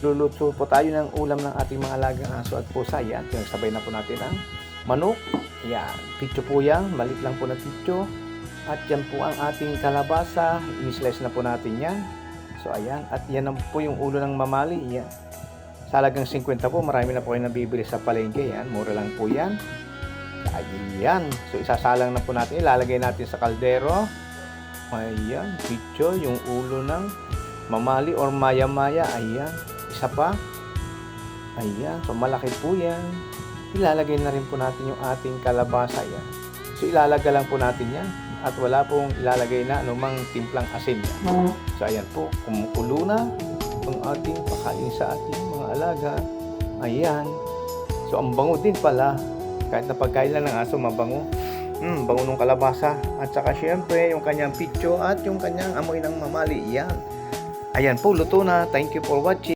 luluto po tayo ng ulam ng ating mga alagang aso at pusa. Yan, pinagsabay na po natin ang manok. Yan, pitso po yan, malit lang po na pitso. At yan po ang ating kalabasa, i-slice na po natin yan. So ayan, at yan po yung ulo ng mamali. Yan. Sa halagang 50 po, marami na po kayo nabibili sa palengke. Yan, mura lang po yan. Ayan. So isasalang na po natin, ilalagay natin sa kaldero. Ayan, pitso, yung ulo ng mamali or maya-maya. Ayan, isa pa. Ayan, so malaki po yan. Ilalagay na rin po natin yung ating kalabasa yan. So ilalagay lang po natin yan at wala pong ilalagay na anumang timplang asin yan. So ayan po, kumukulo na ang ating pakain sa ating mga alaga. Ayan. So ang bango din pala. Kahit na pagkain lang ng aso, mabango. Hmm, bango ng kalabasa. At saka syempre, yung kanyang pitso at yung kanyang amoy ng mamali. Yan. Ayan po, luto na. Thank you for watching.